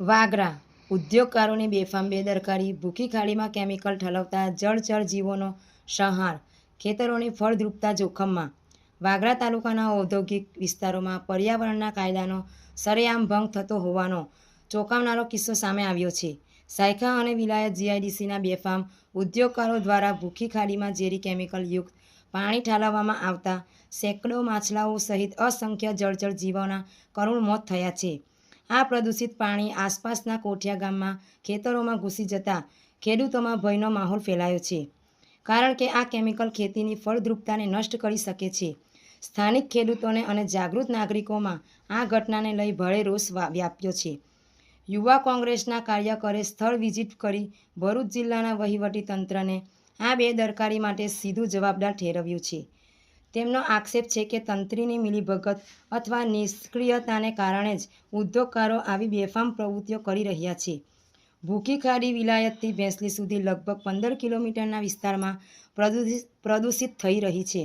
વાગરા. ઉદ્યોગકારોની બેફામ બેદરકારી, ભૂખી ખાડીમાં કેમિકલ ઠલવતા જળચર જીવોનો સંહાર, ખેતરોની ફળદ્રુપતા જોખમમાં. વાગરા તાલુકાના ઔદ્યોગિક વિસ્તારોમાં પર્યાવરણના કાયદાનો સરેઆમ ભંગ થતો હોવાનો ચોંકાવનારો કિસ્સો સામે આવ્યો છે. સાયખા અને વિલાયત જીઆઈડીસીના બેફામ ઉદ્યોગકારો દ્વારા ભૂખી ખાડીમાં ઝેરી કેમિકલ યુક્ત પાણી ઠાલવવામાં આવતા સેંકડો માછલાઓ સહિત અસંખ્ય જળચર જીવોના કરુણ મોત થયા છે. આ પ્રદૂષિત પાણી આસપાસના કોઠિયા ગામમાં, ખેતરોમાં ઘૂસી જતા ખેડૂતોમાં ભયનો માહોલ ફેલાયો છે. કારણ કે આ કેમિકલ ખેતીની ફળદ્રુપતાને નષ્ટ કરી શકે છે. સ્થાનિક ખેડૂતોને અને જાગૃત નાગરિકોમાં આ ઘટનાને લઈ ભારે રોષ વ્યાપ્યો છે. યુવા કોંગ્રેસના કાર્યકરે સ્થળ વિઝિટ કરી ભરૂચ જિલ્લાના વહીવટી તંત્રને આ બેદરકારી માટે સીધું જવાબદાર ઠેરવ્યું છે. તેમનો આક્ષેપ છે કે તંત્રીની મિલીભગત અથવા નિષ્ક્રિયતાને કારણે જ ઉદ્યોગકારો આવી બેફામ પ્રવૃત્તિઓ કરી રહ્યા છે. ભૂખી વિલાયતથી ભેંસલી સુધી લગભગ પંદર કિલોમીટરના વિસ્તારમાં પ્રદૂષિત પ્રદૂષિત થઈ રહી છે.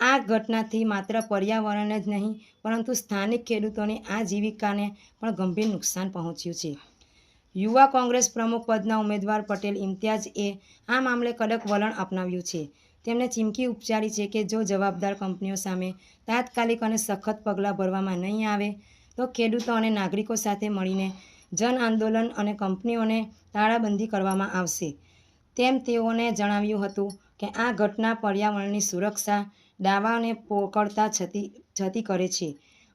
આ ઘટનાથી માત્ર પર્યાવરણ જ નહીં, પરંતુ સ્થાનિક ખેડૂતોની આજીવિકાને પણ ગંભીર નુકસાન પહોંચ્યું છે. યુવા કોંગ્રેસ પ્રમુખ પદના ઉમેદવાર પટેલ ઇમ્તિયાઝ એ આ મામલે કડક વલણ અપનાવ્યું છે. તેમણે ચીમકી ઉપચારી છે કે જો જવાબદાર કંપનીઓ સામે તાત્કાલિક અને સખત પગલાં ભરવામાં નહીં આવે, તો ખેડૂતો અને નાગરિકો સાથે મળીને જન આંદોલન અને કંપનીઓને તાળાબંધી કરવામાં આવશે. તેમ તેઓને જણાવ્યું હતું કે આ ઘટના પર્યાવરણની સુરક્ષા દાવાને પોકળતા છતી છતી કરે છે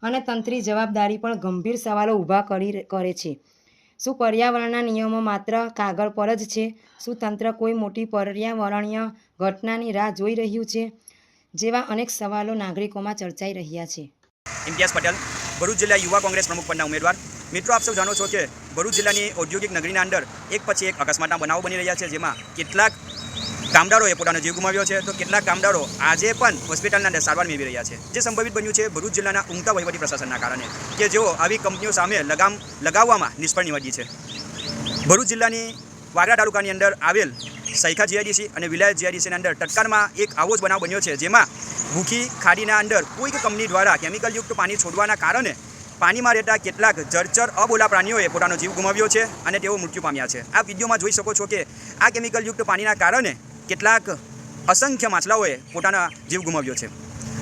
અને તંત્રી જવાબદારી પણ ગંભીર સવાલો ઊભા કરી, કરે છે. શું પર્યાવરણના નિયમો માત્ર કાગળ પર જ છે? શું તંત્ર કોઈ મોટી પર્યાવરણીય ઘટનાની રાહ જોઈ રહ્યું છે? જેવા અનેક સવાલો નાગરિકોમાં ચર્ચાઈ રહ્યા છે. ઇમ્તિયાઝ પટેલ, ભરૂચ જિલ્લા યુવા કોંગ્રેસ પ્રમુખ પદના ઉમેદવાર. મિત્રો, આપ સૌ જાણો છો કે ભરૂચ જિલ્લાની ઔદ્યોગિક નગરીના અંદર એક પછી એક અકસ્માતના બનાવો બની રહ્યા છે, જેમાં કેટલાક કામદારોએ પોતાનો જીવ ગુમાવ્યો છે તો કેટલાક કામદારો આજે પણ હોસ્પિટલના અંદર સારવાર મેળવી રહ્યા છે. જે સંભવિત બન્યું છે ભરૂચ જિલ્લાના ઊંઘતા વહીવટી પ્રશાસનના કારણે કે જેઓ આવી કંપનીઓ સામે લગામ, લગાવવામાં નિષ્ફળ નીવડી છે. ભરૂચ જિલ્લાની વાગરા તાલુકાની અંદર આવેલ સૈખા જીઆઈડીસી અને વિલાયત જીઆઈડીસીની અંદર ટટકારમાં એક આવો જ બનાવ બન્યો છે, જેમાં ભૂખી ખાડીના અંદર કોઈક કંપની દ્વારા કેમિકલયુક્ત પાણી છોડવાના કારણે પાણીમાં રહેતા કેટલાક જળચર અબોલા પ્રાણીઓએ પોતાનો જીવ ગુમાવ્યો છે અને તેઓ મૃત્યુ પામ્યા છે. આ વિડીયોમાં જોઈ શકો છો કે આ કેમિકલયુક્ત પાણીના કારણે કેટલાક અસંખ્ય માછલાઓએ પોતાના જીવ ગુમાવ્યો છે.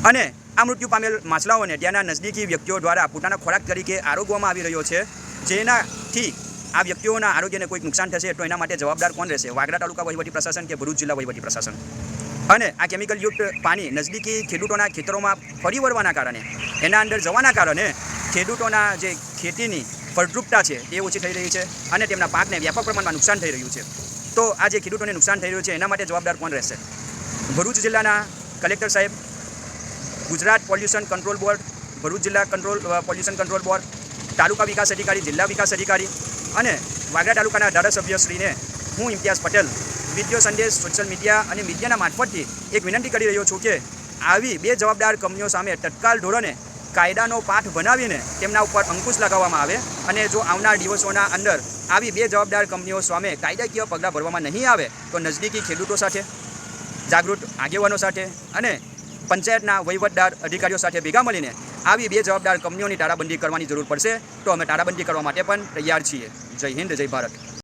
અને આ મૃત્યુ પામેલ માછલાઓને ત્યાંના નજદીકી વ્યક્તિઓ દ્વારા પોતાના ખોરાક તરીકે આરોગવામાં આવી રહ્યો છે. જેનાથી આ વ્યક્તિઓના આરોગ્યને કોઈક નુકસાન થશે, તો એના માટે જવાબદાર કોણ રહેશે? વાગરા તાલુકા વહીવટી પ્રશાસન કે ભરૂચ જિલ્લા વહીવટી પ્રશાસન? અને આ કેમિકલયુક્ત પાણી નજદીકી ખેડૂતોના ખેતરોમાં ફરી વળવાના કારણે, એના અંદર જવાના કારણે ખેડૂતોના જે ખેતીની ફળદ્રુપતા છે, એ ઓછી થઈ રહી છે અને તેમના પાકને વ્યાપક પ્રમાણમાં નુકસાન થઈ રહ્યું છે. તો આ જે ખેડૂતોને નુકસાન થઈ રહ્યું છે, એના માટે જવાબદાર કોણ રહેશે? ભરૂચ જિલ્લાના કલેક્ટર સાહેબ, Gujarat pollution control board, Bharuch જિલ્લા કંટ્રોલ પોલ્યુશન કંટ્રોલ બોર્ડ, તાલુકા વિકાસ અધિકારી, જિલ્લા વિકાસ અધિકારી અને વાગરા તાલુકાના ધારાસભ્યશ્રીને હું ઇમ્તિયાઝ પટેલ વીડિયો સંદેશ, સોશિયલ મીડિયા અને મીડિયાના મારફતથી એક વિનંતી કરી રહ્યો છું કે આવી બે જવાબદાર કંપનીઓ સામે તત્કાલ ધોરણે કાયદાનો પાઠ બનાવીને તેમના ઉપર અંકુશ લગાવવામાં આવે અને જો આવનાર દિવસોના અંદર આવી બે જવાબદાર કંપનીઓ સામે કાયદાકીય પગલાં ભરવામાં નહીં આવે તો નજદીકી ખેડૂતો સાથે, જાગૃત આગેવાનો સાથે અને પંચાયતના વહીવટદાર અધિકારીઓ સાથે ભેગા મળીને આવી બે જવાબદાર કંપનીઓની તારાબંધી કરવાની જરૂર પડશે તો અમે તાળાબંધી કરવા માટે પણ તૈયાર છીએ. જય હિન્દ, જય ભારત.